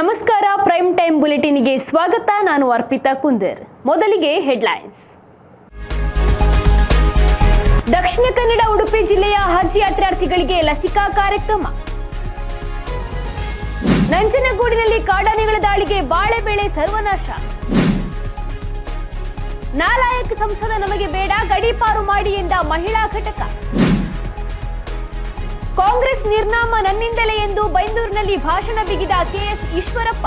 ನಮಸ್ಕಾರ prime time ಬುಲೆಟಿನ್ಗೆ ಸ್ವಾಗತ. ನಾನು ಅರ್ಪಿತಾ ಕುಂದರ್. ಮೊದಲಿಗೆ ಹೆಡ್ಲೈನ್ಸ್ ದಕ್ಷಿಣ ಕನ್ನಡ, ಉಡುಪಿ ಜಿಲ್ಲೆಯ ಹಜ್ ಯಾತ್ರಾರ್ಥಿಗಳಿಗೆ ಲಸಿಕಾ ಕಾರ್ಯಕ್ರಮ. ನಂಜನಗೂಡಿನಲ್ಲಿ ಕಾಡಾನೆಗಳ ದಾಳಿಗೆ ಬಾಳೆ ಬೆಳೆ ಸರ್ವನಾಶ. ನಾಲಾಯಕ್ ಸಂಸದ ನಮಗೆ ಬೇಡ, ಗಡೀಪಾರು ಮಾಡಿ ಎಂದ ಮಹಿಳಾ ಘಟಕ. ಕಾಂಗ್ರೆಸ್ ನಿರ್ನಾಮ ನನ್ನಿಂದಲೇ ಎಂದು ಬೈಂದೂರಿನಲ್ಲಿ ಭಾಷಣ ಬಿಗಿದ ಕೆಎಸ್ ಈಶ್ವರಪ್ಪ.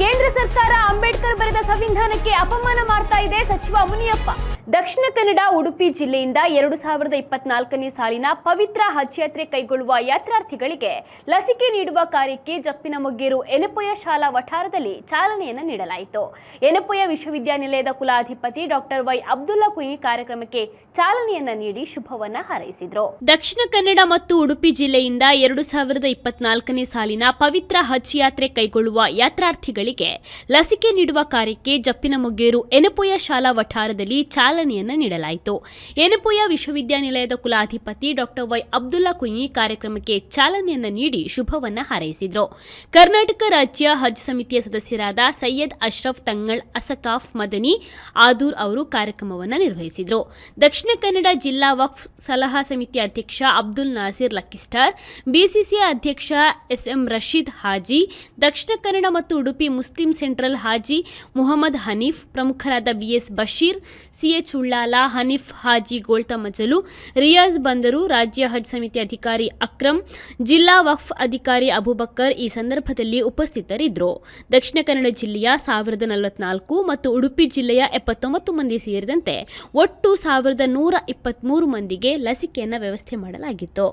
ಕೇಂದ್ರ ಸರ್ಕಾರ ಅಂಬೇಡ್ಕರ್ ಬರೆದ ಸಂವಿಧಾನಕ್ಕೆ ಅಪಮಾನ ಮಾಡ್ತಾ ಇದೆ ಸಚಿವ ಮುನಿಯಪ್ಪ. ದಕ್ಷಿಣ ಕನ್ನಡ, ಉಡುಪಿ ಜಿಲ್ಲೆಯಿಂದ ಎರಡು ಸಾವಿರದ ಇಪ್ಪತ್ನಾಲ್ಕನೇ ಸಾಲಿನ ಪವಿತ್ರ ಹಜ್ ಯಾತ್ರೆ ಕೈಗೊಳ್ಳುವ ಯಾತ್ರಾರ್ಥಿಗಳಿಗೆ ಲಸಿಕೆ ನೀಡುವ ಕಾರ್ಯಕ್ಕೆ ಜಪ್ಪಿನ ಮೊಗ್ಗೇರು ಎನಪೊಯ ಶಾಲಾ ವಠಾರದಲ್ಲಿ ಚಾಲನೆಯನ್ನು ನೀಡಲಾಯಿತು. ಎನಪೊಯ ವಿಶ್ವವಿದ್ಯಾನಿಲಯದ ಕುಲಾಧಿಪತಿ ಡಾಕ್ಟರ್ ವೈ ಅಬ್ದುಲ್ಲಾ ಕುಯಿ ಕಾರ್ಯಕ್ರಮಕ್ಕೆ ಚಾಲನೆಯನ್ನು ನೀಡಿ ಶುಭವನ್ನು ಹಾರೈಸಿದರು. ದಕ್ಷಿಣ ಕನ್ನಡ ಮತ್ತು ಉಡುಪಿ ಜಿಲ್ಲೆಯಿಂದ ಎರಡು ಸಾವಿರದ ಇಪ್ಪತ್ನಾಲ್ಕನೇ ಸಾಲಿನ ಪವಿತ್ರ ಹಜ್ ಯಾತ್ರೆ ಕೈಗೊಳ್ಳುವ ಯಾತ್ರಾರ್ಥಿಗಳಿಗೆ ಲಸಿಕೆ ನೀಡುವ ಕಾರ್ಯಕ್ಕೆ ಜಪ್ಪಿನ ಮೊಗ್ಗೇರು ಎನಪೊಯ ಶಾಲಾ ವಠಾರದಲ್ಲಿ ಚಾಲನೆಯನ್ನ ನೀಡಲಾಯಿತು. ಎನಪುಯ ವಿಶ್ವವಿದ್ಯಾನಿಲಯದ ಕುಲಾಧಿಪತಿ ಡಾಕ್ಟರ್ ವೈ ಅಬ್ದುಲ್ಲಾ ಕುಯಿ ಕಾರ್ಯಕ್ರಮಕ್ಕೆ ಚಾಲನೆಯನ್ನ ನೀಡಿ ಶುಭವನ್ನು ಹಾರೈಸಿದರು. ಕರ್ನಾಟಕ ರಾಜ್ಯ ಹಜ್ ಸಮಿತಿಯ ಸದಸ್ಯರಾದ ಸೈಯದ್ ಅಶ್ರಫ್ ತಂಗಳ್ ಅಸಕಾಫ್ ಮದನಿ, ಆದೂರ್ ಅವರು ಕಾರ್ಯಕ್ರಮವನ್ನು ನಿರ್ವಹಿಸಿದರು. ದಕ್ಷಿಣ ಕನ್ನಡ ಜಿಲ್ಲಾ ವಕ್ಫ್ ಸಲಹಾ ಸಮಿತಿ ಅಧ್ಯಕ್ಷ Abdul Nasir Lucky Star, BCCI ಅಧ್ಯಕ್ಷ ಎಸ್ಎಂ ರಶೀದ್ ಹಾಜಿ, ದಕ್ಷಿಣ ಕನ್ನಡ ಮತ್ತು ಉಡುಪಿ ಮುಸ್ಲಿಂ ಸೆಂಟ್ರಲ್ ಹಾಜಿ ಮುಹಮ್ಮದ್ ಹನೀಫ್, ಪ್ರಮುಖರಾದ ಬಿಎಸ್ ಬಶೀರ್ ಸಿಎಚ್ ಉಳ್ಳಾಲ ಹನೀಫ್, ಹಾಜಿ ಗೋಳ್ತಮಜಲು ರಿಯಾಜ್ ಬಂದರು, ರಾಜ್ಯ ಹಜ್ ಸಮಿತಿ ಅಧಿಕಾರಿ ಅಕ್ರಮ್, ಜಿಲ್ಲಾ ವಕ್ಫ್ ಅಧಿಕಾರಿ ಅಬುಬಕ್ಕರ್ ಈ ಸಂದರ್ಭದಲ್ಲಿ ಉಪಸ್ಥಿತರಿದ್ದರು. ದಕ್ಷಿಣ ಕನ್ನಡ ಜಿಲ್ಲೆಯ ಸಾವಿರದ ನಲವತ್ನಾಲ್ಕು ಮತ್ತು ಉಡುಪಿ ಜಿಲ್ಲೆಯ ಎಪ್ಪತ್ತೊಂಬತ್ತು ಮಂದಿ ಸೇರಿದಂತೆ ಒಟ್ಟು ಸಾವಿರದ ನೂರ ಇಪ್ಪತ್ತ್ಮೂರು ಮಂದಿಗೆ ಲಸಿಕೆಯನ್ನು ವ್ಯವಸ್ಥೆ ಮಾಡಲಾಗಿತ್ತು.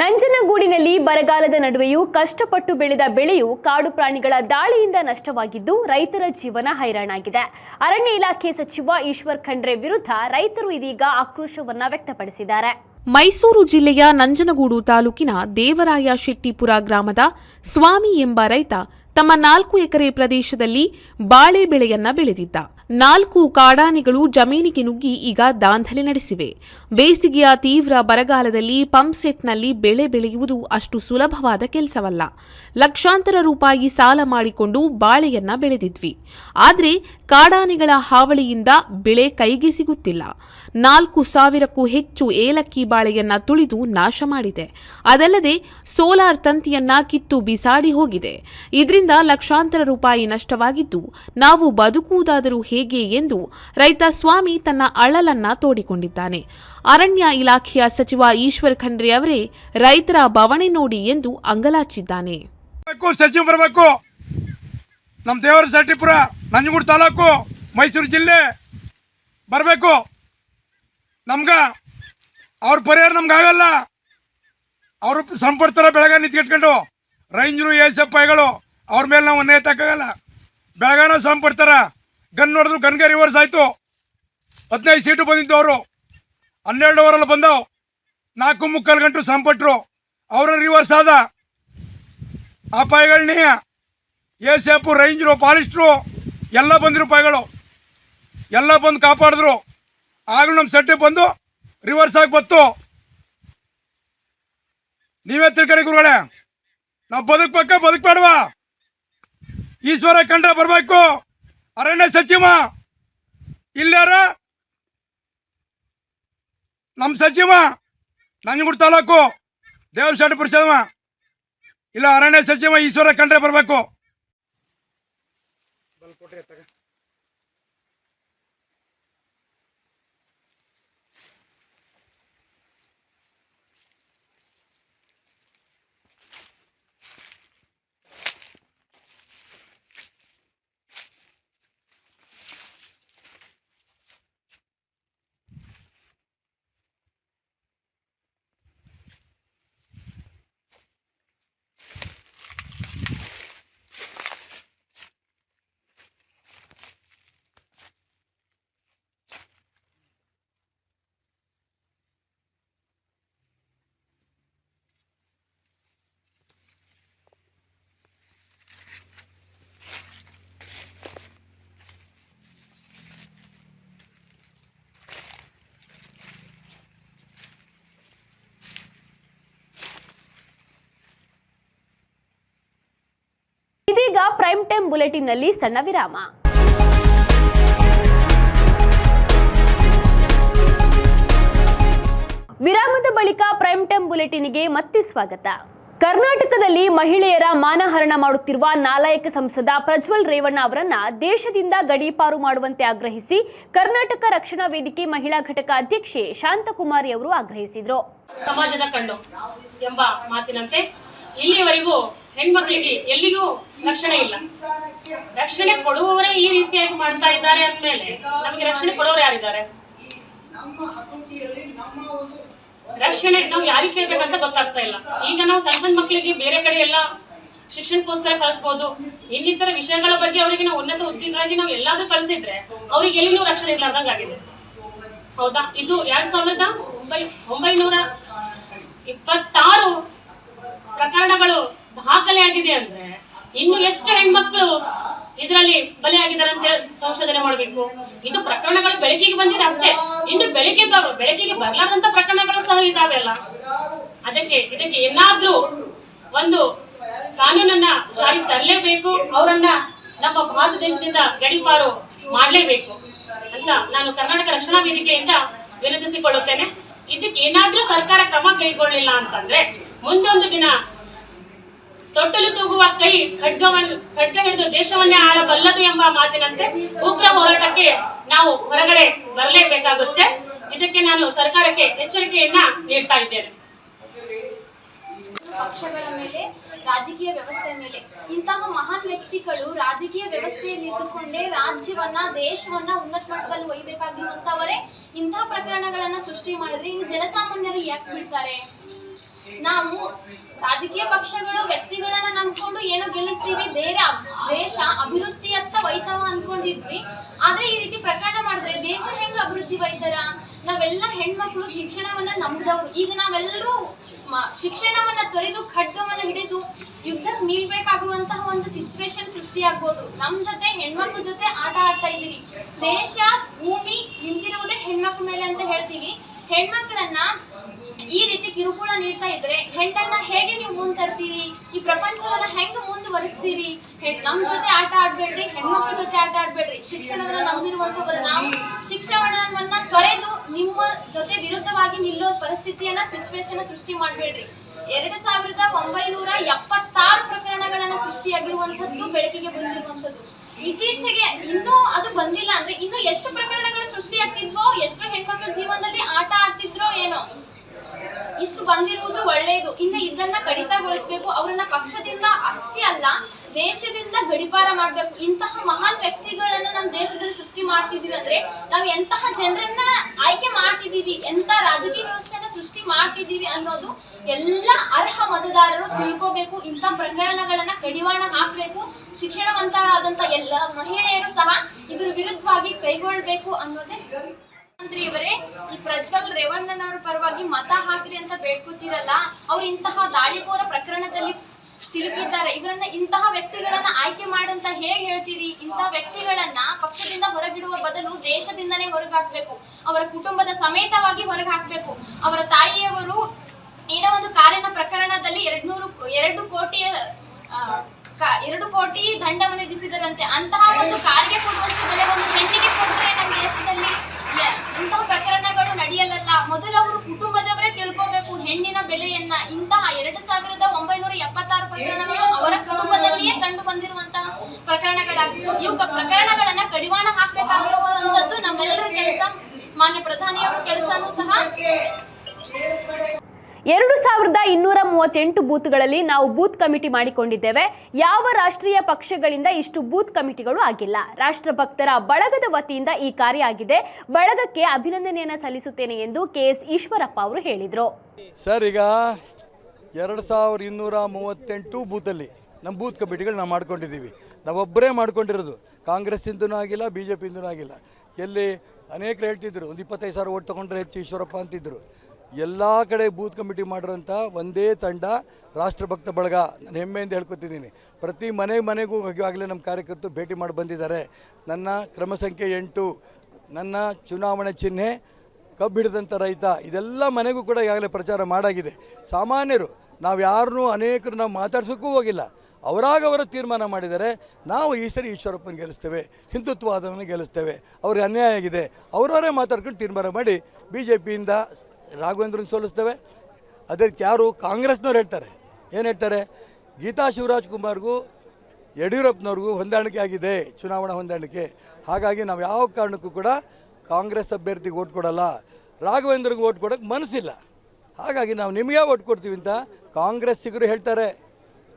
ನಂಜನಗೂಡಿನಲ್ಲಿ ಬರಗಾಲದ ನಡುವೆಯೂ ಕಷ್ಟಪಟ್ಟು ಬೆಳೆದ ಬೆಳೆಯು ಕಾಡು ಪ್ರಾಣಿಗಳ ದಾಳಿಯಿಂದ ನಷ್ಟವಾಗಿದ್ದು ರೈತರ ಜೀವನ ಹೈರಾಣಾಗಿದೆ. ಅರಣ್ಯ ಇಲಾಖೆ ಸಚಿವ ಈಶ್ವರ್ ಖಂಡ್ರೆ ವಿರುದ್ಧ ರೈತರು ಇದೀಗ ಆಕ್ರೋಶವನ್ನ ವ್ಯಕ್ತಪಡಿಸಿದ್ದಾರೆ. ಮೈಸೂರು ಜಿಲ್ಲೆಯ ನಂಜನಗೂಡು ತಾಲೂಕಿನ ದೇವರಾಯ ಶೆಟ್ಟಿಪುರ ಗ್ರಾಮದ ಸ್ವಾಮಿ ಎಂಬ ರೈತ ತಮ್ಮ ನಾಲ್ಕು ಎಕರೆ ಪ್ರದೇಶದಲ್ಲಿ ಬಾಳೆ ಬೆಳೆಯನ್ನ ಬೆಳೆದಿದ್ದ. ನಾಲ್ಕು ಕಾಡಾನೆಗಳು ಜಮೀನಿಗೆ ನುಗ್ಗಿ ಈಗ ದಾಂಧಲೆ ನಡೆಸಿವೆ. ಬೇಸಿಗೆಯ ತೀವ್ರ ಬರಗಾಲದಲ್ಲಿ ಪಂಪ್ಸೆಟ್ನಲ್ಲಿ ಬೆಳೆ ಬೆಳೆಯುವುದು ಅಷ್ಟು ಸುಲಭವಾದ ಕೆಲಸವಲ್ಲ. ಲಕ್ಷಾಂತರ ರೂಪಾಯಿ ಸಾಲ ಮಾಡಿಕೊಂಡು ಬಾಳೆಯನ್ನ ಬೆಳೆದಿದ್ವಿ. ಆದರೆ ಕಾಡಾನೆಗಳ ಹಾವಳಿಯಿಂದ ಬೆಳೆ ಕೈಗೆ ಸಿಗುತ್ತಿಲ್ಲ. ನಾಲ್ಕು ಸಾವಿರಕ್ಕೂ ಹೆಚ್ಚು ಏಲಕ್ಕಿ ಬಾಳೆಯನ್ನ ತುಳಿದು ನಾಶ ಮಾಡಿದೆ. ಅದಲ್ಲದೆ ಸೋಲಾರ್ ತಂತಿಯನ್ನ ಕಿತ್ತು ಬಿಸಾಡಿ ಹೋಗಿದೆ. ಇದರಿಂದ ಲಕ್ಷಾಂತರ ರೂಪಾಯಿ ನಷ್ಟವಾಗಿದ್ದು, ನಾವು ಬದುಕುವುದಾದರೂ ಹೇಗೆ ಎಂದು ರೈತ ಸ್ವಾಮಿ ತನ್ನ ಅಳಲನ್ನ ತೋಡಿಕೊಂಡಿದ್ದಾನೆ. ಅರಣ್ಯ ಇಲಾಖೆಯ ಸಚಿವ ಈಶ್ವರ್ ಖಂಡ್ರೆ ಅವರೇ ರೈತರ ಬವಣೆ ನೋಡಿ ಎಂದು ಅಂಗಲಾಚಿದ್ದಾನೆ. ಸಚಿವ ಬರಬೇಕು. ನಮ್ಮ ದೇವರ ಸಟ್ಟಿಪುರ, ನಂಜನಗೂಡು ತಾಲೂಕು, ಮೈಸೂರು ಜಿಲ್ಲೆ ಬರಬೇಕು. ನಮ್ಗ ಅವ್ರ ಪರಿಹಾರ ನಮ್ಗಾಗಲ್ಲ ಅವರು ಬೆಳಗ ಬೆಳಗ್ಗೆ ನಿಂತ್ಕಿಟ್ಕೊಂಡು ರೈಂಜರು ಐಗಳು ಅವ್ರ ಮೇಲೆ ನಾವು ಒಂದೇ ತಕ್ಕಾಗಲ್ಲ ಬೆಳಗಾನ ಶ್ರಮ ಪಡ್ತಾರ ಗನ್ ನೋಡಿದ್ರು ಗನ್ಗೆ ರಿವರ್ಸ್ ಆಯಿತು. ಹದಿನೈದು ಸೀಟು ಬಂದಿದ್ದು ಅವರು. ಹನ್ನೆರಡು ಓವರಲ್ಲಿ ಬಂದವು. ನಾಲ್ಕು ಮುಕ್ಕಾಲು ಗಂಟು ಸಂಪಟ್ರು. ಅವರ ರಿವರ್ಸ್ ಆದ. ಆ ಪಾಯಿಗಳನ್ನೇ ಎ ಸೇಪು ರೈಂಜರು ಪಾಲಿಸ್ಟ್ರು ಎಲ್ಲ ಬಂದಿರು ಪಾಯಿಗಳು ಎಲ್ಲ ಬಂದು ಕಾಪಾಡಿದ್ರು. ಆಗಲೂ ನಮ್ಮ ಸೆಟ್ಟಿಗೆ ಬಂದು ರಿವರ್ಸ್ ಆಗಿ ಬತ್ತು ನೀವೇ ತಿಳ್ಕೊಳ್ಳಿ ಗುರುಗಳೇ. ನಾವು ಬದುಕ್ಬೇಕ ಬದುಕ್ಬೇಡವಾ ಈಶ್ವರ ಕಂಡ್ರೆ ಬರಬೇಕು. ಅರಣ್ಯ ಸಚಿವ ಇಲ್ಲಾರ ನಮ್ಮ ಸಚಿವ, ನಂಜನಗೂಡು ತಾಲೂಕು, ದೇವ್ರ ಶೆಟ್ಟಪುರ ಸಚಿವ ಇಲ್ಲ, ಅರಣ್ಯ ಸಚಿವ ಈಶ್ವರ ಕಂಡ್ರೆ ಬರಬೇಕು. ಪ್ರೈಮ್ ಟೈಮ್ ಬುಲೆಟಿನ್ನಲ್ಲಿ ಸಣ್ಣ ವಿರಾಮ. ವಿರಾಮದ ಬಳಿಕ ಪ್ರೈಮ್ ಟೈಮ್ ಬುಲೆಟಿನ್ಗೆ ಮತ್ತೆ ಸ್ವಾಗತ. ಕರ್ನಾಟಕದಲ್ಲಿ ಮಹಿಳೆಯರ ಮಾನಹರಣ ಮಾಡುತ್ತಿರುವ ನಾಲಾಯಕ ಸಂಸದ ಪ್ರಜ್ವಲ್ ರೇವಣ್ಣ ಅವರನ್ನ ದೇಶದಿಂದ ಗಡೀಪಾರು ಮಾಡುವಂತೆ ಆಗ್ರಹಿಸಿ ಕರ್ನಾಟಕ ರಕ್ಷಣಾ ವೇದಿಕೆ ಮಹಿಳಾ ಘಟಕ ಅಧ್ಯಕ್ಷೆ ಶಾಂತಕುಮಾರಿ ಅವರು ಆಗ್ರಹಿಸಿದರು. ಸಮಾಜದ ಕಣ್ಣು ಎಂಬ ಮಾತಿನಂತೆ ಇಲ್ಲಿಯವರೆಗೂ ಹೆಣ್ಮಕ್ಳಿಗೆ ಎಲ್ಲಿಗೂ ರಕ್ಷಣೆ ಇಲ್ಲ. ರಕ್ಷಣೆ ಕೊಡುವವರೇ ಈ ರೀತಿಯಾಗಿ ಮಾಡ್ತಾ ಇದ್ದಾರೆ ಅಂದ್ಮೇಲೆ ನಮಗೆ ರಕ್ಷಣೆ ಕೊಡೋರು ಯಾರಿದ್ದಾರೆ? ರಕ್ಷಣೆ ನಾವು ಯಾರಿಗೆ ಕೇಳ್ಬೇಕಂತ ಗೊತ್ತಾಗ್ತಾ ಇಲ್ಲ. ಈಗ ನಾವು ಸಣ್ಣ ಸಣ್ಣ ಮಕ್ಕಳಿಗೆ ಬೇರೆ ಕಡೆ ಎಲ್ಲ ಶಿಕ್ಷಣಕ್ಕೋಸ್ಕರ ಕಳಿಸ್ಬೋದು. ಇನ್ನಿತರ ವಿಷಯಗಳ ಬಗ್ಗೆ ಅವರಿಗೆ ನಾವು ಉನ್ನತ ಉದ್ದಿನಾಗಿ ನಾವು ಎಲ್ಲಾದ್ರೂ ಕಳಿಸಿದ್ರೆ ಅವ್ರಿಗೆ ಎಲ್ಲಿನೂ ರಕ್ಷಣೆ ಇರ್ಲಾರ್ದಂಗಾಗಿದೆ ಹೌದಾ? ಇದು ಎರಡ್ ಸಾವಿರದ ಒಂಬೈ ಒಂಬೈನೂರ ಇಪ್ಪತ್ತಾರು ಪ್ರಕರಣಗಳು ದಾಖಲೆಯಾಗಿದೆ ಅಂದ್ರೆ ಇನ್ನು ಎಷ್ಟು ಹೆಣ್ಮಕ್ಳು ಇದರಲ್ಲಿ ಬಲಿಯಾಗಿದ್ದಾರೆ ಅಂತ ಹೇಳಿ ಸಂಶೋಧನೆ ಮಾಡಬೇಕು? ಇದು ಪ್ರಕರಣಗಳು ಬೆಳಕಿಗೆ ಬಂದಿದೆ ಅಷ್ಟೇ. ಇನ್ನು ಬೆಳಕಿಗೆ ಬೆಳಕಿಗೆ ಬರಲಾರ್ದಂತ ಪ್ರಕರಣಗಳು ಸಹ ಇದಾವೆ ಅಲ್ಲ. ಅದಕ್ಕೆ ಇದಕ್ಕೆ ಏನಾದ್ರೂ ಒಂದು ಕಾನೂನನ್ನ ಜಾರಿ ತರಲೇಬೇಕು, ಅವರನ್ನ ನಮ್ಮ ಭಾರತ ದೇಶದಿಂದ ಗಡಿಪಾರು ಮಾಡಲೇಬೇಕು ಅಂತ ನಾನು ಕರ್ನಾಟಕ ರಕ್ಷಣಾ ವೇದಿಕೆಯಿಂದ ವಿರೋಧಿಸಿಕೊಳ್ಳುತ್ತೇನೆ ಇದಕ್ಕೆ ಏನಾದ್ರೂ ಸರ್ಕಾರ ಕ್ರಮ ಕೈಗೊಳ್ಳಿಲ್ಲ ಅಂತಂದ್ರೆ ಮುಂದೊಂದು ದಿನ ತೊಟ್ಟಲು ತೂಗುವ ಕೈ ಖಡ್ಗವನ್ನು ಖಡ್ಗ ಹಿಡಿದು ದೇಶವನ್ನೇ ಆಳಬಲ್ಲದು ಎಂಬ ಮಾತಿನಂತೆ ಉಗ್ರ ಹೋರಾಟಕ್ಕೆ ನಾವು ಹೊರಗಡೆ ಬರಲೇಬೇಕಾಗುತ್ತೆ. ಇದಕ್ಕೆ ನಾನು ಸರ್ಕಾರಕ್ಕೆ ಎಚ್ಚರಿಕೆಯನ್ನ ನೀಡ್ತಾ ಇದ್ದೇನೆ. ಪಕ್ಷಗಳ ಮೇಲೆ, ರಾಜಕೀಯ ವ್ಯವಸ್ಥೆ ಮೇಲೆ, ಇಂತಹ ಮಹಾನ್ ವ್ಯಕ್ತಿಗಳು ರಾಜಕೀಯ ವ್ಯವಸ್ಥೆಯಲ್ಲಿ ಇದ್ದುಕೊಂಡೇ ರಾಜ್ಯವನ್ನ, ದೇಶವನ್ನ ಉನ್ನತ ಮಟ್ಟದಲ್ಲಿ ಒಯ್ಬೇಕಾಗಿರುವಂತವರೇ ಇಂತಹ ಪ್ರಕರಣಗಳನ್ನ ಸೃಷ್ಟಿ ಮಾಡಿದ್ರೆ ಇನ್ನು ಜನಸಾಮಾನ್ಯರು ಯಾಕೆ ಬಿಡ್ತಾರೆ? ನಾವು ರಾಜಕೀಯ ಪಕ್ಷಗಳು ವ್ಯಕ್ತಿಗಳನ್ನ ನಂಬ್ಕೊಂಡು ಏನೋ ಗೆಲ್ಲಿಸ್ತೀವಿ, ಬೇರೆ ದೇಶ ಅಭಿವೃದ್ಧಿಯತ್ತ ಒಯ್ತಾವ ಅನ್ಕೊಂಡಿದ್ವಿ. ಆದ್ರೆ ಈ ರೀತಿ ಪ್ರಕರಣ ಮಾಡಿದ್ರೆ ದೇಶ ಹೆಂಗ ಅಭಿವೃದ್ಧಿ ಒಯ್ತಾರ? ನಾವೆಲ್ಲ ಹೆಣ್ಮಕ್ಳು ಶಿಕ್ಷಣವನ್ನ ನಂಬಿದವ್ರು. ಈಗ ನಾವೆಲ್ಲರೂ ಶಿಕ್ಷಣವನ್ನ ತೊರೆದು ಖಡ್ಗವನ್ನ ಹಿಡಿದು ಯುದ್ಧಕ್ಕೆ ನಿಲ್ಬೇಕಾಗಿರುವಂತಹ ಒಂದು ಸಿಚುವೇಶನ್ ಸೃಷ್ಟಿಯಾಗ್ಬೋದು. ನಮ್ ಜೊತೆ ಹೆಣ್ಮಕ್ಳ ಜೊತೆ ಆಟ ಆಡ್ತಾ ಇದ್ದೀರಿ. ದೇಶ, ಭೂಮಿ ನಿಂತಿರುವುದೇ ಹೆಣ್ಮಕ್ಳ ಮೇಲೆ ಅಂತ ಹೇಳ್ತೀವಿ ಹೆಣ್ಮಕ್ಳನ್ನ ಈ ನೀಡ್ತಾ ಇದ್ರೆ ಹೆಣ್ಣನ್ನ ಹೇಗೆ ನೀವು ಮುಂದ್ ತರ್ತೀರಿ ಈ ಪ್ರಪಂಚವನ್ನ ಹೆಂಗ್ ಮುಂದುವರಿಸ್ತೀರಿ? ನಮ್ ಜೊತೆ ಆಟ ಆಡ್ಬೇಡ್ರಿ, ಹೆಣ್ಮಕ್ಳ ಜೊತೆ ಆಟ ಆಡ್ಬೇಡ್ರಿ. ಶಿಕ್ಷಣವನ್ನ ನಂಬಿರುವಂತವ್ರ ನಾವು. ಶಿಕ್ಷಣವನ್ನ ತೊರೆದು ನಿಮ್ಮ ಜೊತೆ ವಿರುದ್ಧವಾಗಿ ನಿಲ್ಲೋ ಪರಿಸ್ಥಿತಿಯನ್ನ ಸಿಚುವೇಶನ್ ಸೃಷ್ಟಿ ಮಾಡ್ಬೇಡ್ರಿ. ಎರಡ್ ಸಾವಿರದ ಒಂಬೈನೂರ ಎಪ್ಪತ್ತಾರು ಪ್ರಕರಣಗಳನ್ನ ಸೃಷ್ಟಿಯಾಗಿರುವಂತದ್ದು ಬೆಳಕಿಗೆ ಬಂದಿರುವಂತದ್ದು ಇತ್ತೀಚೆಗೆ ಇನ್ನೂ ಅದು ಬಂದಿಲ್ಲ ಅಂದ್ರೆ ಇನ್ನು ಎಷ್ಟು ಪ್ರಕರಣಗಳು ಸೃಷ್ಟಿಯಾಗ್ತಿದ್ವೋ, ಎಷ್ಟು ಹೆಣ್ಮಕ್ಳ ಜೀವನದಲ್ಲಿ ಆಟ ಆಡ್ತಿದ್ರೋ ಏನೋ. ಇಷ್ಟು ಬಂದಿರುವುದು ಒಳ್ಳೆಯದು. ಇನ್ನು ಇದನ್ನ ಕಡಿತಗೊಳಿಸಬೇಕು. ಅವರನ್ನ ಪಕ್ಷದಿಂದ ಅಷ್ಟೇ ಅಲ್ಲ, ದೇಶದಿಂದ ಗಡಿಪಾರ ಮಾಡಬೇಕು. ಇಂತಹ ಮಹಾನ್ ವ್ಯಕ್ತಿಗಳನ್ನ ನಮ್ಮ ದೇಶದಲ್ಲಿ ಸೃಷ್ಟಿ ಮಾಡ್ತಿದೀವಿ ಅಂದ್ರೆ ನಾವು ಎಂತಹ ಜನರನ್ನ ಆಯ್ಕೆ ಮಾಡ್ತಿದೀವಿ ಎಂತ ರಾಜಕೀಯ ವ್ಯವಸ್ಥೆನ ಸೃಷ್ಟಿ ಮಾಡ್ತಿದೀವಿ ಅನ್ನೋದು ಎಲ್ಲ ಅರ್ಹ ಮತದಾರರು ತಿಳ್ಕೋಬೇಕು. ಇಂಥ ಪ್ರಕರಣಗಳನ್ನ ಕಡಿವಾಣ ಹಾಕ್ಬೇಕು. ಶಿಕ್ಷಣವಂತರಾದಂತ ಎಲ್ಲ ಮಹಿಳೆಯರು ಸಹ ಇದ್ರ ವಿರುದ್ಧವಾಗಿ ಕೈಗೊಳ್ಬೇಕು ಅನ್ನೋದೇ ಮಂತ್ರಿಯವರೇ ಈ ಪ್ರಜ್ವಲ್ ರೇವಣ್ಣನವರ ಪರವಾಗಿ ಮತ ಹಾಕ್ರಿ ಅಂತ ಬೇಡ್ಕೋತಿರಲ್ಲ, ಅವ್ರು ಇಂತಹ ದಾಳಿಕೋರ ಪ್ರಕರಣದಲ್ಲಿ ಸಿಲುಕಿದ್ದಾರೆ. ಇವರನ್ನ ಇಂತಹ ವ್ಯಕ್ತಿಗಳನ್ನ ಆಯ್ಕೆ ಮಾಡಂತ ಹೇಗ್ ಹೇಳ್ತೀರಿ? ಇಂತಹ ವ್ಯಕ್ತಿಗಳನ್ನ ಪಕ್ಷದಿಂದ ಹೊರಗಿಡುವ ಬದಲು ದೇಶದಿಂದನೇ ಹೊರಗಾಕ್ಬೇಕು. ಅವರ ಕುಟುಂಬದ ಸಮೇತವಾಗಿ ಹೊರಗೆ ಹಾಕ್ಬೇಕು ಅವರ ತಾಯಿಯವರು ಏನೋ ಒಂದು ಕಾರಣ ಪ್ರಕರಣದಲ್ಲಿ ಎರಡ್ನೂರು ಎರಡು ಕೋಟಿಯ ಎರಡು ಕೋಟಿ ದಂಡವನ್ನು ವಿಧಿಸಿದರಂತೆ ಅಂತಹ ಒಂದು ಕಾರಿಗೆ ಕೊಡುವಷ್ಟು ಬೆಲೆ ಒಂದು ಹೆಣ್ಣಿಗೆ ಕೊಟ್ಟರೆ ನಮ್ಮ ದೇಶದಲ್ಲಿ ಇಂತಹ ಪ್ರಕರಣಗಳು ನಡೆಯಲ್ಲ ಮೊದಲು ಅವರು ಕುಟುಂಬದವರೇ ತಿಳ್ಕೋಬೇಕು ಹೆಣ್ಣಿನ ಬೆಲೆಯನ್ನ. ಇಂತಹ ಎರಡು ಸಾವಿರದ ಒಂಬೈನೂರ ಎಪ್ಪತ್ತಾರು ಪ್ರಕರಣಗಳು ಅವರ ಕುಟುಂಬದಲ್ಲಿಯೇ ಕಂಡು ಬಂದಿರುವಂತಹ ಕ- ಪ್ರಕರಣಗಳನ್ನ ಕಡಿವಾಣ ಹಾಕ್ಬೇಕಾಗಿರುವಂತದ್ದು ನಮ್ಮೆಲ್ಲರ ಕೆಲಸ. ಮಾನ್ಯ ಪ್ರಧಾನಿಯವರ ಕೆಲಸನೂ ಸಹ ಎರಡು ಸಾವಿರದ ಇನ್ನೂರ ಮೂವತ್ತೆಂಟು ಬೂತ್ಗಳಲ್ಲಿ ನಾವು ಬೂತ್ ಕಮಿಟಿ ಮಾಡಿಕೊಂಡಿದ್ದೇವೆ. ಯಾವ ರಾಷ್ಟ್ರೀಯ ಪಕ್ಷಗಳಿಂದ ಇಷ್ಟು ಬೂತ್ ಕಮಿಟಿಗಳು ಆಗಿಲ್ಲ. ರಾಷ್ಟ್ರಭಕ್ತರ ಬಳಗದ ವತಿಯಿಂದ ಈ ಕಾರ್ಯ ಆಗಿದೆ. ಬಳಗಕ್ಕೆ ಅಭಿನಂದನೆಯನ್ನು ಸಲ್ಲಿಸುತ್ತೇನೆ ಎಂದು ಕೆಎಸ್ ಈಶ್ವರಪ್ಪ ಅವರು ಹೇಳಿದರು. ಸರ್, ಈಗ ಎರಡು ಸಾವಿರದ ಇನ್ನೂರ ಮೂವತ್ತೆಂಟು ಬೂತಲ್ಲಿ ನಮ್ಮ ಬೂತ್ ಕಮಿಟಿಗಳು ನಾವು ಮಾಡ್ಕೊಂಡಿದ್ದೀವಿ. ನಾವೊಬ್ಬರೇ ಮಾಡ್ಕೊಂಡಿರೋದು. ಕಾಂಗ್ರೆಸ್ಸಿಂದನೂ ಆಗಿಲ್ಲ ಬಿ ಜೆ ಪಿಯಿಂದನೂ ಆಗಿಲ್ಲ. ಎಲ್ಲಿ ಅನೇಕರು ಹೇಳ್ತಿದ್ರು, ಒಂದು ಇಪ್ಪತ್ತೈದು ಸಾವಿರ ಓಟ್ ತೊಗೊಂಡ್ರೆ ಹೆಚ್ಚು ಈಶ್ವರಪ್ಪ ಅಂತಿದ್ರು. ಎಲ್ಲ ಕಡೆ ಬೂತ್ ಕಮಿಟಿ ಮಾಡಿರೋಂಥ ಒಂದೇ ತಂಡ ರಾಷ್ಟ್ರಭಕ್ತ ಬಳಗ. ನಾನು ಹೆಮ್ಮೆಯಿಂದ ಹೇಳ್ಕೊತಿದ್ದೀನಿ. ಪ್ರತಿ ಮನೆ ಮನೆಗೂ ಆಗಲೇ ನಮ್ಮ ಕಾರ್ಯಕರ್ತರು ಭೇಟಿ ಮಾಡಿ ಬಂದಿದ್ದಾರೆ. ನನ್ನ ಕ್ರಮ ಸಂಖ್ಯೆ ಎಂಟು, ನನ್ನ ಚುನಾವಣೆ ಚಿಹ್ನೆ, ಕಬ್ಬು ಹಿಡಿದಂಥ ರೈತ, ಇದೆಲ್ಲ ಮನೆಗೂ ಕೂಡ ಈಗಾಗಲೇ ಪ್ರಚಾರ ಮಾಡಾಗಿದೆ. ಸಾಮಾನ್ಯರು, ನಾವು ಯಾರನ್ನೂ ಅನೇಕರು ನಾವು ಮಾತಾಡ್ಸೋಕ್ಕೂ ಹೋಗಿಲ್ಲ. ಅವರಾಗ ಅವರು ತೀರ್ಮಾನ ಮಾಡಿದರೆ ನಾವು ಈ ಸರಿ ಈಶ್ವರಪ್ಪನ ಗೆಲ್ಲಿಸ್ತೇವೆ ಹಿಂದುತ್ವವಾದವನ್ನು ಗೆಲ್ಲಿಸ್ತೇವೆ. ಅವ್ರಿಗೆ ಅನ್ಯಾಯ ಆಗಿದೆ. ಅವರವರೇ ಮಾತಾಡ್ಕೊಂಡು ತೀರ್ಮಾನ ಮಾಡಿ ಬಿ ಜೆ ಪಿಯಿಂದ ರಾಘವೇಂದ್ರನ್ ಸೋಲಿಸ್ತೇವೆ. ಅದಕ್ಕೆ ಯಾರು ಕಾಂಗ್ರೆಸ್ನವ್ರು ಹೇಳ್ತಾರೆ. ಏನು ಹೇಳ್ತಾರೆ? ಗೀತಾ ಶಿವರಾಜ್ ಕುಮಾರ್ಗೂ ಯಡಿಯೂರಪ್ಪನವ್ರಿಗೂ ಹೊಂದಾಣಿಕೆ ಆಗಿದೆ. ಚುನಾವಣಾ ಹೊಂದಾಣಿಕೆ. ಹಾಗಾಗಿ ನಾವು ಯಾವ ಕಾರಣಕ್ಕೂ ಕೂಡ ಕಾಂಗ್ರೆಸ್ ಅಭ್ಯರ್ಥಿಗೆ ಓಟ್ ಕೊಡಲ್ಲ. ರಾಘವೇಂದ್ರಿಗೆ ಓಟ್ ಕೊಡೋಕ್ಕೆ ಮನಸ್ಸಿಲ್ಲ. ಹಾಗಾಗಿ ನಾವು ನಿಮಗೆ ಓಟ್ ಕೊಡ್ತೀವಿ ಅಂತ ಕಾಂಗ್ರೆಸ್ಸಿಗರು ಹೇಳ್ತಾರೆ.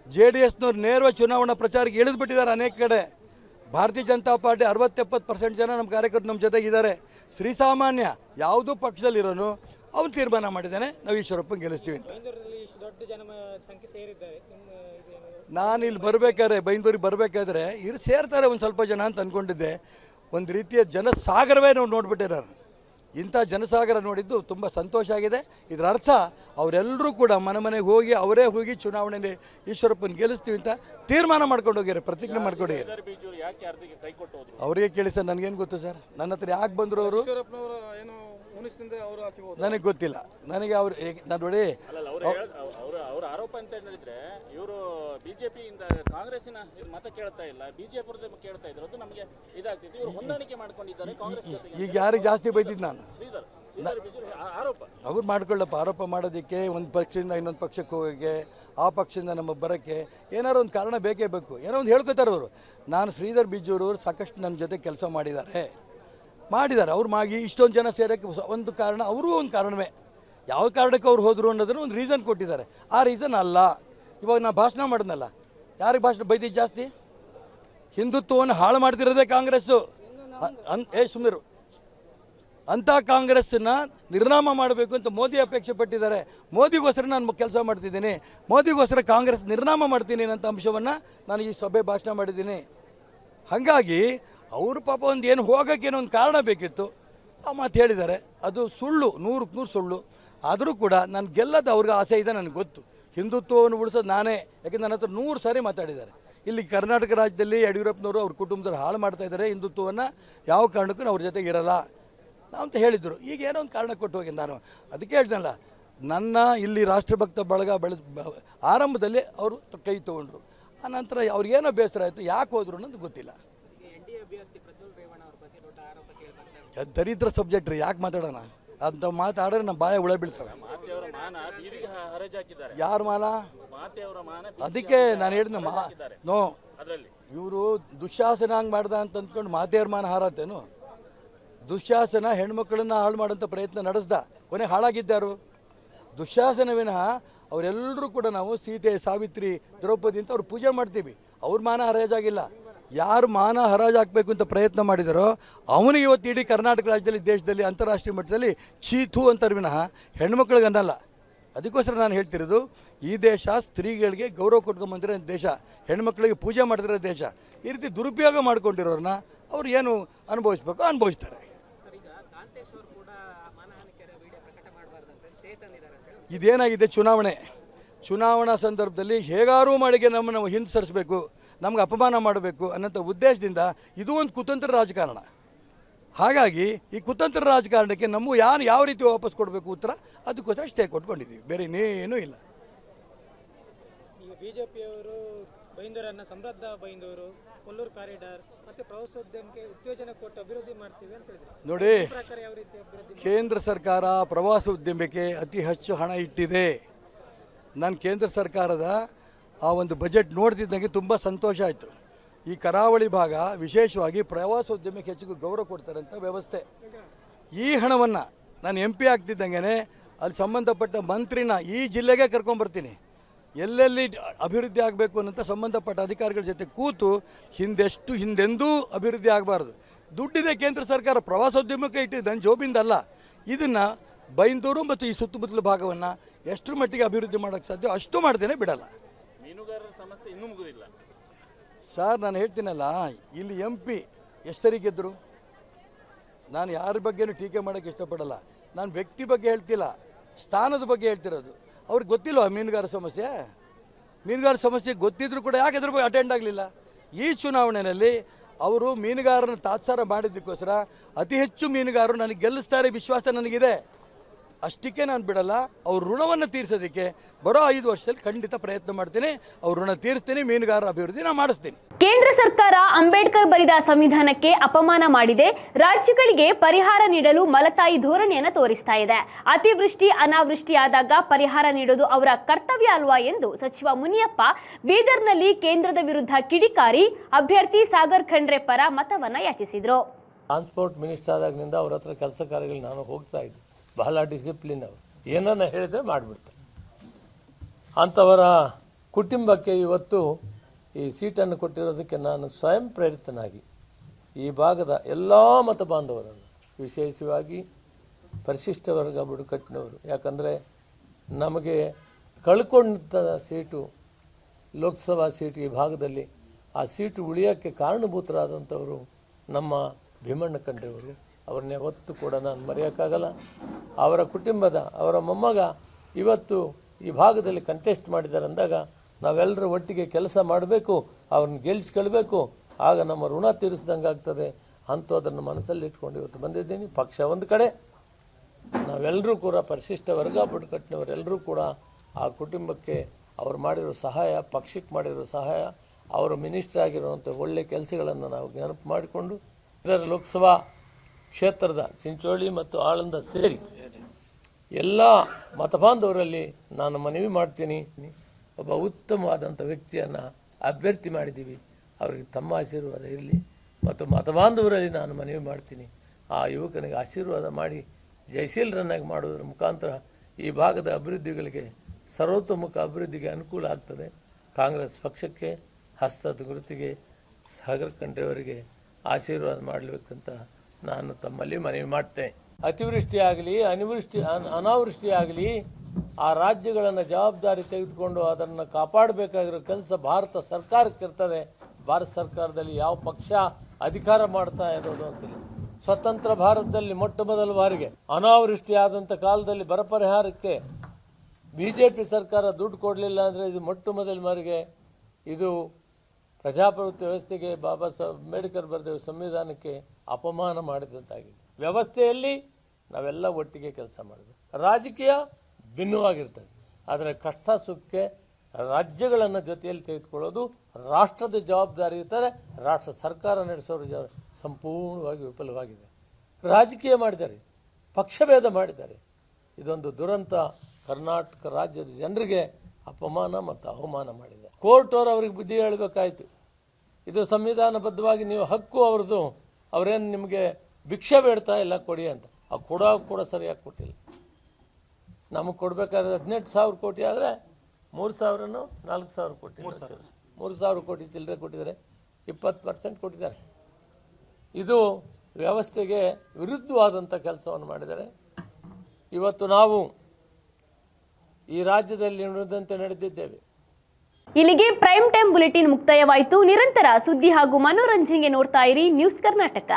ಜೆ ಡಿ ಎಸ್ನವ್ರು ನೇರವಾಗಿ ಚುನಾವಣಾ ಪ್ರಚಾರಕ್ಕೆ ಇಳಿದುಬಿಟ್ಟಿದ್ದಾರೆ ಅನೇಕ ಕಡೆ. ಭಾರತೀಯ ಜನತಾ ಪಾರ್ಟಿ ಅರವತ್ತೆಪ್ಪತ್ತು ಪರ್ಸೆಂಟ್ ಜನ ನಮ್ಮ ಕಾರ್ಯಕರ್ತರು ನಮ್ಮ ಜೊತೆಗಿದ್ದಾರೆ. ಶ್ರೀಸಾಮಾನ್ಯ ಯಾವುದೂ ಪಕ್ಷದಲ್ಲಿರೋನು ಅವನು ತೀರ್ಮಾನ ಮಾಡಿದ್ದಾನೆ ನಾವು ಈಶ್ವರಪ್ಪನ ಗೆಲ್ಲಿಸ್ತೀವಿ ಅಂತ. ನಾನು ಇಲ್ಲಿ ಬರಬೇಕಾದ್ರೆ ಬೈಂದೂರಿಗೆ ಬರಬೇಕಾದ್ರೆ ಇರು ಸೇರ್ತಾರೆ ಒಂದು ಸ್ವಲ್ಪ ಜನ ಅಂತ ಅಂದ್ಕೊಂಡಿದ್ದೆ ಒಂದು ರೀತಿಯ ಜನಸಾಗರವೇ ನಾವು ನೋಡ್ಬಿಟ್ಟಿದ್ದಾರೆ ಇಂಥ ಜನಸಾಗರ ನೋಡಿದ್ದು ತುಂಬ ಸಂತೋಷ ಆಗಿದೆ. ಇದರ ಅರ್ಥ ಅವರೆಲ್ಲರೂ ಕೂಡ ಮನೆ ಮನೆಗೆ ಹೋಗಿ ಅವರೇ ಹೋಗಿ ಚುನಾವಣೆಯಲ್ಲಿ ಈಶ್ವರಪ್ಪನ ಗೆಲ್ಲಿಸ್ತೀವಿ ಅಂತ ತೀರ್ಮಾನ ಮಾಡ್ಕೊಂಡು ಹೋಗ್ಯಾರೆ ಪ್ರತಿಜ್ಞೆ ಮಾಡ್ಕೊಂಡು ಅವರಿಗೆ ಕೇಳಿ ಸರ್ ನನಗೇನು ಗೊತ್ತು ಸರ್? ನನ್ನ ಹತ್ರ ಯಾಕೆ ಬಂದರು ಅವರು? ನನಗೆ ಗೊತ್ತಿಲ್ಲ. ನನಗೆ ಅವ್ರು ನಾನು ನೋಡಿ ಅವರ ಅವರ ಆರೋಪ ಅಂತ ಹೇಳಿದ್ರೆ ಇವರು ಬಿಜೆಪಿಯಿಂದ ಕಾಂಗ್ರೆಸ್ಸಿನ ಮತ ಕೇಳ್ತಾ ಇಲ್ಲ. ಬಿಜೆಪಿ ಕೇಳ್ತಾ ಇದ್ರು. ಅದು ನಮಗೆ ಇದಾಗ್ತಿತ್ತು. ಇವರು ಹೊಂದಾಣಿಕೆ ಮಾಡ್ಕೊಂಡಿದ್ದಾರೆ ಕಾಂಗ್ರೆಸ್ ಈಗ ಯಾರಿಗೆ ಜಾಸ್ತಿ ಬೈತಿದ್ ನಾನು? ಅವ್ರು ಮಾಡ್ಕೊಳ್ಳಪ್ಪ. ಆರೋಪ ಮಾಡೋದಕ್ಕೆ ಒಂದು ಪಕ್ಷದಿಂದ ಇನ್ನೊಂದು ಪಕ್ಷಕ್ಕೆ ಹೋಗೋಕ್ಕೆ ಆ ಪಕ್ಷದಿಂದ ನಮಗೆ ಬರೋಕ್ಕೆ ಏನಾರು ಒಂದು ಕಾರಣ ಬೇಕೇ ಬೇಕು. ಏನೋ ಒಂದು ಹೇಳ್ಕೊತಾರೆ ಅವರು. ನಾನು ಶ್ರೀಧರ್ ಬಿಜೂರು ಅವರು ಸಾಕಷ್ಟು ನನ್ನ ಜೊತೆ ಕೆಲಸ ಮಾಡಿದ್ದಾರೆ. ಮಾಡಿದ್ದಾರೆ. ಅವ್ರು ಮಾಗಿ ಇಷ್ಟೊಂದು ಜನ ಸೇರೋಕ್ಕೆ ಒಂದು ಕಾರಣ ಅವರು ಒಂದು ಕಾರಣವೇ. ಯಾವ ಕಾರಣಕ್ಕೆ ಅವ್ರು ಹೋದರು ಅನ್ನೋದನ್ನು ಒಂದು ರೀಸನ್ ಕೊಟ್ಟಿದ್ದಾರೆ. ಆ ರೀಸನ್ ಅಲ್ಲ. ಇವಾಗ ನಾನು ಭಾಷಣ ಮಾಡಿದ್ನಲ್ಲ. ಯಾರಿಗೆ ಭಾಷಣ? ಬೈದಿದ್ದು ಜಾಸ್ತಿ? ಹಿಂದುತ್ವವನ್ನು ಹಾಳು ಮಾಡ್ತಿರೋದೇ ಕಾಂಗ್ರೆಸ್ಸು. ಅನ್, ಏ ಸುಮ್ಮರು ಅಂಥ ಕಾಂಗ್ರೆಸ್ಸನ್ನು ನಿರ್ನಾಮ ಮಾಡಬೇಕು ಅಂತ ಮೋದಿ ಅಪೇಕ್ಷೆ ಪಟ್ಟಿದ್ದಾರೆ. ಮೋದಿಗೋಸ್ಕರ ನಾನು ಕೆಲಸ ಮಾಡ್ತಿದ್ದೀನಿ. ಮೋದಿಗೋಸ್ಕರ ಕಾಂಗ್ರೆಸ್ ನಿರ್ನಾಮ ಮಾಡ್ತೀನಿ ಅನ್ನೋಂಥ ಅಂಶವನ್ನು ನಾನು ಈ ಸಭೆ ಭಾಷಣ ಮಾಡಿದ್ದೀನಿ. ಹಾಗಾಗಿ ಅವರು ಪಾಪ ಒಂದು ಏನು ಹೋಗೋಕ್ಕೇನೋ ಒಂದು ಕಾರಣ ಬೇಕಿತ್ತು, ಆ ಮಾತು ಹೇಳಿದ್ದಾರೆ. ಅದು ಸುಳ್ಳು, ನೂರಕ್ಕೆ ನೂರು ಸುಳ್ಳು. ಆದರೂ ಕೂಡ ನಾನು ಗೆಲ್ಲದ ಅವ್ರಿಗೆ ಆಸೆ ಇದೆ ನನಗೆ ಗೊತ್ತು. ಹಿಂದುತ್ವವನ್ನು ಉಳಿಸೋದು ನಾನೇ, ಯಾಕೆಂದ್ರೆ ನನ್ನ ಹತ್ರ ನೂರು ಸಾರಿ ಮಾತಾಡಿದ್ದಾರೆ. ಇಲ್ಲಿ ಕರ್ನಾಟಕ ರಾಜ್ಯದಲ್ಲಿ ಯಡಿಯೂರಪ್ಪನವರು ಅವ್ರ ಕುಟುಂಬದವ್ರು ಹಾಳು ಮಾಡ್ತಾ ಇದ್ದಾರೆ, ಹಿಂದುತ್ವವನ್ನು ಯಾವ ಕಾರಣಕ್ಕೂ ಅವ್ರ ಜೊತೆಗೆ ಇರಲ್ಲ ಅಂತ ಹೇಳಿದರು. ಈಗ ಏನೋ ಒಂದು ಕಾರಣ ಕೊಟ್ಟು ಹೋಗಿ ನಾನು ಅದಕ್ಕೆ ಹೇಳ್ದಲ್ಲ ನನ್ನ ಇಲ್ಲಿ ರಾಷ್ಟ್ರಭಕ್ತ ಬಳಗ ಬೆಳೆದ ಆರಂಭದಲ್ಲಿ ಅವರು ಕೈ ತೊಗೊಂಡ್ರು. ಆನಂತರ ಅವ್ರಿಗೇನೋ ಬೇಸರ ಆಯಿತು, ಯಾಕೆ ಹೋದ್ರು ಅನ್ನೋದು ಗೊತ್ತಿಲ್ಲ. ಅದು ದರಿದ್ರ ಸಬ್ಜೆಕ್ಟ್ ರೀ ಯಾಕೆ ಮಾತಾಡೋಣ? ಅಂತ ಮಾತಾಡಿದ್ರೆ ನಮ್ಮ ಬಾಯ ಉಳ ಬೀಳ್ತವೆ. ಯಾರ ಮಾನ? ಅದಕ್ಕೆ ನಾನು ಹೇಳಿದ್ನ ಮಾ ನೋ ಇವರು ದುಶ್ಯಾಸನ ಹಂಗೆ ಮಾಡ್ದ ಅಂತ ಅಂದ್ಕೊಂಡು ಮಾತೆಯವ್ರ ಮಾನ ಹಾರತ್ತೇನು? ದುಶ್ಯಾಸನ ಹೆಣ್ಮಕ್ಳನ್ನ ಹಾಳು ಮಾಡೋಂಥ ಪ್ರಯತ್ನ ನಡೆಸ್ದ. ಕೊನೆ ಹಾಳಾಗಿದ್ದಾರು ದುಶ್ಯಾಸನ ವಿನಃ ಅವರೆಲ್ಲರೂ ಕೂಡ ನಾವು ಸೀತೆ ಸಾವಿತ್ರಿ ದ್ರೌಪದಿ ಅಂತ ಅವ್ರು ಪೂಜೆ ಮಾಡ್ತೀವಿ. ಅವ್ರ ಮಾನ ಹರಾಜಾಗಿಲ್ಲ. ಯಾರು ಮಾನ ಹರಾಜು ಹಾಕಬೇಕು ಅಂತ ಪ್ರಯತ್ನ ಮಾಡಿದರೋ ಅವನಿಗೆ ಇವತ್ತು ಇಡೀ ಕರ್ನಾಟಕ ರಾಜ್ಯದಲ್ಲಿ, ದೇಶದಲ್ಲಿ, ಅಂತಾರಾಷ್ಟ್ರೀಯ ಮಟ್ಟದಲ್ಲಿ ಚೀತು ಅಂತಾರೆ ವಿನಃ ಹೆಣ್ಮಕ್ಳಿಗೆ ಅನ್ನಲ್ಲ ಅದಕ್ಕೋಸ್ಕರ ನಾನು ಹೇಳ್ತಿರೋದು, ಈ ದೇಶ ಸ್ತ್ರೀಗಳಿಗೆ ಗೌರವ ಕೊಟ್ಕೊಂಬಂದಿರೋ ದೇಶ, ಹೆಣ್ಮಕ್ಳಿಗೆ ಪೂಜೆ ಮಾಡ್ತಿರೋ ದೇಶ, ಈ ರೀತಿ ದುರುಪಯೋಗ ಮಾಡ್ಕೊಂಡಿರೋರನ್ನ ಅವ್ರು ಏನು ಅನುಭವಿಸ್ಬೇಕು ಅನುಭವಿಸ್ತಾರೆ. ಇದೇನಾಗಿದೆ ಚುನಾವಣೆ? ಚುನಾವಣಾ ಸಂದರ್ಭದಲ್ಲಿ ಹೇಗಾರೂ ಮಾಡಿಗೆ ನಮ್ಮನ್ನು ಹಿಂದೆ ಸರಿಸಬೇಕು? ನಮ್ಗೆ ಅಪಮಾನ ಮಾಡಬೇಕು ಅನ್ನೋಂಥ ಉದ್ದೇಶದಿಂದ ಇದು ಒಂದು ಕುತಂತ್ರ ರಾಜಕಾರಣ. ಹಾಗಾಗಿ ಈ ಕುತಂತ್ರ ರಾಜಕಾರಣಕ್ಕೆ ನಮ್ಮ ಯಾರು ಯಾವ ರೀತಿ ವಾಪಸ್ ಕೊಡಬೇಕು ಉತ್ತರ ಅದಕ್ಕೋಸ್ಕರ ಸ್ಟೇ ಕೊಟ್ಕೊಂಡಿದ್ದೀವಿ ಬೇರೆ ಇನ್ನೇನೂ ಇಲ್ಲ. ಬಿಜೆಪಿಯವರು ಬೈಂದೂರನ್ನ ಸಮೃದ್ಧ ಬೈಂದೂರು ಕೊಲ್ಲೂರು ಕಾರಿಡಾರ್ ಮತ್ತೆ ಪ್ರವಾಸೋದ್ಯಮಕ್ಕೆ ಉತ್ತೇಜನ ಕೊಟ್ಟು ಅಭಿವೃದ್ಧಿ ಮಾಡ್ತೀವಿ ಅಂತ ಹೇಳಿದ್ರು. ನೋಡಿ ಕೇಂದ್ರ ಸರ್ಕಾರ ಪ್ರವಾಸೋದ್ಯಮಕ್ಕೆ ಅತಿ ಹೆಚ್ಚು ಹಣ ಇಟ್ಟಿದೆ. ನಾನು ಕೇಂದ್ರ ಸರ್ಕಾರದ ಆ ಒಂದು ಬಜೆಟ್ ನೋಡ್ತಿದ್ದಂಗೆ ತುಂಬ ಸಂತೋಷ ಆಯಿತು. ಈ ಕರಾವಳಿ ಭಾಗ ವಿಶೇಷವಾಗಿ ಪ್ರವಾಸೋದ್ಯಮಕ್ಕೆ ಹೆಚ್ಚಿಗೆ ಗೌರವ ಕೊಡ್ತಾರೆ ಅಂತ ವ್ಯವಸ್ಥೆ. ಈ ಹಣವನ್ನು ನಾನು ಎಂ ಪಿ ಆಗ್ತಿದ್ದಂಗೆ ಅಲ್ಲಿ ಸಂಬಂಧಪಟ್ಟ ಮಂತ್ರಿನ ಈ ಜಿಲ್ಲೆಗೆ ಕರ್ಕೊಂಬರ್ತೀನಿ ಎಲ್ಲೆಲ್ಲಿ ಅಭಿವೃದ್ಧಿ ಆಗಬೇಕು ಅನ್ನೋಂಥ ಸಂಬಂಧಪಟ್ಟ ಅಧಿಕಾರಿಗಳ ಜೊತೆ ಕೂತು ಹಿಂದೆಷ್ಟು ಹಿಂದೆಂದೂ ಅಭಿವೃದ್ಧಿ ಆಗಬಾರ್ದು. ದುಡ್ಡಿದೆ ಕೇಂದ್ರ ಸರ್ಕಾರ, ಪ್ರವಾಸೋದ್ಯಮಕ್ಕೆ ಇಟ್ಟಿದ್ದು ನನ್ನ ಜೋಬಿಂದಲ್ಲ ಇದನ್ನು ಬೈಂದೂರು ಮತ್ತು ಈ ಸುತ್ತಮುತ್ತಲ ಭಾಗವನ್ನು ಎಷ್ಟು ಮಟ್ಟಿಗೆ ಅಭಿವೃದ್ಧಿ ಮಾಡೋಕ್ಕೆ ಸಾಧ್ಯ ಅಷ್ಟು ಮಾಡ್ತೇನೆ ಬಿಡಲ್ಲ. ಸಮಸ್ಯೆ ಇನ್ನೂ ಮುಗಿದಿಲ್ಲ. ಸರ್, ನಾನು ಹೇಳ್ತೀನಲ್ಲ, ಇಲ್ಲಿ ಎಂ ಪಿ ಎಷ್ಟು ಗೆದ್ದರು ನಾನು ಯಾರ ಬಗ್ಗೆನೂ ಟೀಕೆ ಮಾಡೋಕ್ಕೆ ಇಷ್ಟಪಡಲ್ಲ. ನಾನು ವ್ಯಕ್ತಿ ಬಗ್ಗೆ ಹೇಳ್ತಿಲ್ಲ, ಸ್ಥಾನದ ಬಗ್ಗೆ ಹೇಳ್ತಿರೋದು. ಅವ್ರಿಗೆ ಗೊತ್ತಿಲ್ವಾ ಮೀನುಗಾರ ಸಮಸ್ಯೆ? ಮೀನುಗಾರ ಸಮಸ್ಯೆ ಗೊತ್ತಿದ್ರು ಕೂಡ ಯಾಕೆ ಅದ್ರ ಬಗ್ಗೆ ಅಟೆಂಡ್ ಆಗಲಿಲ್ಲ? ಈ ಚುನಾವಣೆಯಲ್ಲಿ ಅವರು ಮೀನುಗಾರನ ತಾತ್ಸಾರ ಮಾಡಿದ್ದಕ್ಕೋಸ್ಕರ ಅತಿ ಹೆಚ್ಚು ಮೀನುಗಾರರು ನನಗೆ ಗೆಲ್ಲಿಸ್ತಾರೆ, ವಿಶ್ವಾಸ ನನಗಿದೆ. ಅಷ್ಟಕ್ಕೆ ನಾನು ಬಿಡಲ್ಲ ಅವ್ರ ಋಣವನ್ನು ತೀರಿಸೋದಕ್ಕೆ ಬರೋ ಐದು ವರ್ಷದಲ್ಲಿ ಖಂಡಿತ ಪ್ರಯತ್ನ ಮಾಡ್ತೀನಿ ಅವ್ರ ಋಣ ತೀರಿಸ್ತೀನಿ ಮೀನುಗಾರರ ಅಭಿವೃದ್ಧಿ ನಾನು ಮಾಡಿಸ್ತೀನಿ. ಕೇಂದ್ರ ಸರ್ಕಾರ ಅಂಬೇಡ್ಕರ್ ಬರಿದ ಸಂವಿಧಾನಕ್ಕೆ ಅಪಮಾನ ಮಾಡಿದೆ ರಾಜ್ಯಗಳಿಗೆ ಪರಿಹಾರ ನೀಡಲು ಮಲತಾಯಿ ಧೋರಣೆಯನ್ನು ತೋರಿಸ್ತಾ ಇದೆ. ಅತಿವೃಷ್ಟಿ ಅನಾವೃಷ್ಟಿ ಆದಾಗ ಪರಿಹಾರ ನೀಡೋದು ಅವರ ಕರ್ತವ್ಯ ಅಲ್ವಾ ಎಂದು ಸಚಿವ ಮುನಿಯಪ್ಪ ಬೀದರ್ನಲ್ಲಿ ಕೇಂದ್ರದ ವಿರುದ್ಧ ಕಿಡಿಕಾರಿ ಅಭ್ಯರ್ಥಿ ಸಾಗರ್ ಖಂಡ್ರೆ ಪರ ಮತವನ್ನ ಯಾಚಿಸಿದರು. ಟ್ರಾನ್ಸ್ಪೋರ್ಟ್ ಮಿನಿಸ್ಟರ್ ಆದಾಗಿನಿಂದ ಅವ್ರ ಹತ್ರ ಕೆಲಸ ಕಾರ್ಯಗಳು ನಾನು ಹೋಗ್ತಾ ಇದ್ದೆ. ಬಹಳ ಡಿಸಿಪ್ಲಿನ್ ಅವರು. ಏನನ್ನ ಹೇಳಿದ್ರೆ ಮಾಡಿಬಿಡ್ತಾರೆ. ಅಂಥವರ ಕುಟುಂಬಕ್ಕೆ ಇವತ್ತು ಈ ಸೀಟನ್ನು ಕೊಟ್ಟಿರೋದಕ್ಕೆ ನಾನು ಸ್ವಯಂ ಪ್ರೇರಿತನಾಗಿ ಈ ಭಾಗದ ಎಲ್ಲ ಮತ ಬಾಂಧವರನ್ನು, ವಿಶೇಷವಾಗಿ ಪರಿಶಿಷ್ಟ ವರ್ಗ ಬುಡಕಟ್ಟಿನವರು, ಯಾಕಂದರೆ ನಮಗೆ ಕಳ್ಕೊಂಡ ಸೀಟು, ಲೋಕಸಭಾ ಸೀಟು ಈ ಭಾಗದಲ್ಲಿ, ಆ ಸೀಟು ಉಳಿಯೋಕ್ಕೆ ಕಾರಣಭೂತರಾದಂಥವರು ನಮ್ಮ ಭೀಮಣ್ಣ ಖಂಡ್ರೆಯವರು. ಅವ್ರನ್ನ ಯಾವತ್ತು ಕೂಡ ನಾನು ಮರೆಯೋಕ್ಕಾಗಲ್ಲ. ಅವರ ಕುಟುಂಬದ, ಅವರ ಮೊಮ್ಮಗ ಇವತ್ತು ಈ ಭಾಗದಲ್ಲಿ ಕಂಟೆಸ್ಟ್ ಮಾಡಿದ್ದಾರೆ ಅಂದಾಗ ನಾವೆಲ್ಲರೂ ಒಟ್ಟಿಗೆ ಕೆಲಸ ಮಾಡಬೇಕು, ಅವ್ರನ್ನ ಗೆಲ್ಲಿಸ್ಕೊಳ್ಬೇಕು ಆಗ ನಮ್ಮ ಋಣ ತೀರಿಸ್ದಂಗೆ ಆಗ್ತದೆ. ಅಂಥದ್ದನ್ನು ಮನಸ್ಸಲ್ಲಿ ಇಟ್ಕೊಂಡು ಇವತ್ತು ಬಂದಿದ್ದೀನಿ. ಪಕ್ಷ ಒಂದು ಕಡೆ. ನಾವೆಲ್ಲರೂ ಕೂಡ ಪರಿಶಿಷ್ಟ ವರ್ಗ, ಬುಡಕಟ್ಟಿನವರೆಲ್ಲರೂ ಕೂಡ ಆ ಕುಟುಂಬಕ್ಕೆ ಅವ್ರು ಮಾಡಿರೋ ಸಹಾಯ, ಪಕ್ಷಕ್ಕೆ ಮಾಡಿರೋ ಸಹಾಯ, ಅವರು ಮಿನಿಸ್ಟರ್ ಆಗಿರುವಂಥ ಒಳ್ಳೆಯ ಕೆಲಸಗಳನ್ನು ನಾವು ನೆನಪು ಮಾಡಿಕೊಂಡು, ಇದರ ಲೋಕಸಭಾ ಕ್ಷೇತ್ರದ ಚಿಂಚೋಳಿ ಮತ್ತು ಆಳಂದ ಸೇರಿ ಎಲ್ಲ ಮತಬಾಂಧವರಲ್ಲಿ ನಾನು ಮನವಿ ಮಾಡ್ತೀನಿ. ಒಬ್ಬ ಉತ್ತಮವಾದಂಥ ವ್ಯಕ್ತಿಯನ್ನು ಅಭ್ಯರ್ಥಿ ಮಾಡಿದ್ದೀವಿ. ಅವರಿಗೆ ತಮ್ಮ ಆಶೀರ್ವಾದ ಇರಲಿ. ಮತ್ತು ಮತಬಾಂಧವರಲ್ಲಿ ನಾನು ಮನವಿ ಮಾಡ್ತೀನಿ. ಆ ಯುವಕನಿಗೆ ಆಶೀರ್ವಾದ ಮಾಡಿ ಜಯಶೀಲರನ್ನಾಗಿ ಮಾಡುವುದರ ಮುಖಾಂತರ ಈ ಭಾಗದ ಅಭಿವೃದ್ಧಿಗಳಿಗೆ ಸರ್ವತೋಮುಖ ಅಭಿವೃದ್ಧಿಗೆ ಅನುಕೂಲ ಆಗ್ತದೆ. ಕಾಂಗ್ರೆಸ್ ಪಕ್ಷಕ್ಕೆ, ಹಸ್ತದ ಗುರುತಿಗೆ ಸಾಗರ್ ಖಂಡ್ರೆಯವರಿಗೆ ಆಶೀರ್ವಾದ ಮಾಡಬೇಕಂತ ನಾನು ತಮ್ಮಲ್ಲಿ ಮನವಿ ಮಾಡ್ತೇನೆ. ಅತಿವೃಷ್ಟಿ ಆಗಲಿ ಅನಿವೃಷ್ಟಿ, ಅನ್- ಅನಾವೃಷ್ಟಿ ಆಗಲಿ ಆ ರಾಜ್ಯಗಳನ್ನು ಜವಾಬ್ದಾರಿ ತೆಗೆದುಕೊಂಡು ಅದನ್ನು ಕಾಪಾಡಬೇಕಾಗಿರೋ ಕೆಲಸ ಭಾರತ ಸರ್ಕಾರಕ್ಕೆ ಇರ್ತದೆ ಭಾರತ ಸರ್ಕಾರದಲ್ಲಿ ಯಾವ ಪಕ್ಷ ಅಧಿಕಾರ ಮಾಡ್ತಾ ಇರೋದು ಅಂತಿಲ್ಲ. ಸ್ವತಂತ್ರ ಭಾರತದಲ್ಲಿ ಮೊಟ್ಟ ಮೊದಲ ಬಾರಿಗೆ ಅನಾವೃಷ್ಟಿ ಆದಂಥ ಕಾಲದಲ್ಲಿ ಬರ ಪರಿಹಾರಕ್ಕೆ ಬಿ ಜೆ ಪಿ ಸರ್ಕಾರ ದುಡ್ಡು ಕೊಡಲಿಲ್ಲ ಅಂದರೆ ಇದು ಮೊಟ್ಟ ಮೊದಲ ಬಾರಿಗೆ ಇದು ಪ್ರಜಾಪ್ರಭುತ್ವ ವ್ಯವಸ್ಥೆಗೆ ಬಾಬಾ ಸಾಹೇಬ್ ಅಂಬೇಡ್ಕರ್ ಬರೆದ ಸಂವಿಧಾನಕ್ಕೆ ಅಪಮಾನ ಮಾಡಿದಂತಾಗಿದೆ. ವ್ಯವಸ್ಥೆಯಲ್ಲಿ ನಾವೆಲ್ಲ ಒಟ್ಟಿಗೆ ಕೆಲಸ ಮಾಡಬೇಕು ರಾಜಕೀಯ ಭಿನ್ನವಾಗಿರ್ತದೆ. ಆದರೆ ಕಷ್ಟ ಸುಖಕ್ಕೆ ರಾಜ್ಯಗಳನ್ನು ಜೊತೆಯಲ್ಲಿ ತೆಗೆದುಕೊಳ್ಳೋದು ರಾಷ್ಟ್ರದ ಜವಾಬ್ದಾರಿ ಇರ್ತಾರೆ ರಾಷ್ಟ್ರ ಸರ್ಕಾರ ನಡೆಸೋರ ಜ ಸಂಪೂರ್ಣವಾಗಿ ವಿಫಲವಾಗಿದೆ. ರಾಜಕೀಯ ಮಾಡಿದ್ದಾರೆ. ಪಕ್ಷಭೇದ ಮಾಡಿದ್ದಾರೆ. ಇದೊಂದು ದುರಂತ. ಕರ್ನಾಟಕ ರಾಜ್ಯದ ಜನರಿಗೆ ಅಪಮಾನ ಮತ್ತು ಅವಮಾನ ಮಾಡಿದೆ. ಕೋರ್ಟ್ ಅವರು ಅವ್ರಿಗೆ ಬುದ್ಧಿ ಹೇಳಬೇಕಾಯ್ತು. ಇದು ಸಂವಿಧಾನಬದ್ಧವಾಗಿ ನೀವು ಹಕ್ಕು ಅವ್ರದ್ದು ಅವರೇನು ನಿಮಗೆ ಭಿಕ್ಷೆ ಬೇಡ್ತಾ ಇಲ್ಲ ಕೊಡಿ ಅಂತ. ಆ ಕೊಡೋ ಕೂಡ ಸರಿಯಾಗಿ ಕೊಟ್ಟಿಲ್ಲ. ನಮಗೆ ಕೊಡಬೇಕಾದ್ರೆ ಹದಿನೆಂಟು ಸಾವಿರ ಕೋಟಿ ಆದರೆ ಮೂರು ಸಾವಿರನೂ ನಾಲ್ಕು ಸಾವಿರ ಕೋಟಿ ಮೂರು ಸಾವಿರ. ಕೋಟಿ ಚಿಲ್ಲರೆ ಕೊಟ್ಟಿದ್ದಾರೆ. ಇಪ್ಪತ್ತು ಪರ್ಸೆಂಟ್ ಕೊಟ್ಟಿದ್ದಾರೆ. ಇದು ವ್ಯವಸ್ಥೆಗೆ ವಿರುದ್ಧವಾದಂಥ ಕೆಲಸವನ್ನು ಮಾಡಿದ್ದಾರೆ. ಇವತ್ತು ನಾವು ಈ ರಾಜ್ಯದಲ್ಲಿ ನುಡಿದಂತೆ ನಡೆದಿದ್ದೇವೆ. ಇಲ್ಲಿಗೆ ಪ್ರೈಮ್ ಟೈಮ್ ಬುಲೆಟಿನ್ ಮುಕ್ತಾಯವಾಯಿತು. ನಿರಂತರ ಸುದ್ದಿ ಹಾಗೂ ಮನೋರಂಜನೆಗೆ ನೋಡ್ತಾ ಇರಿ ನ್ಯೂಸ್ ಕರ್ನಾಟಕ.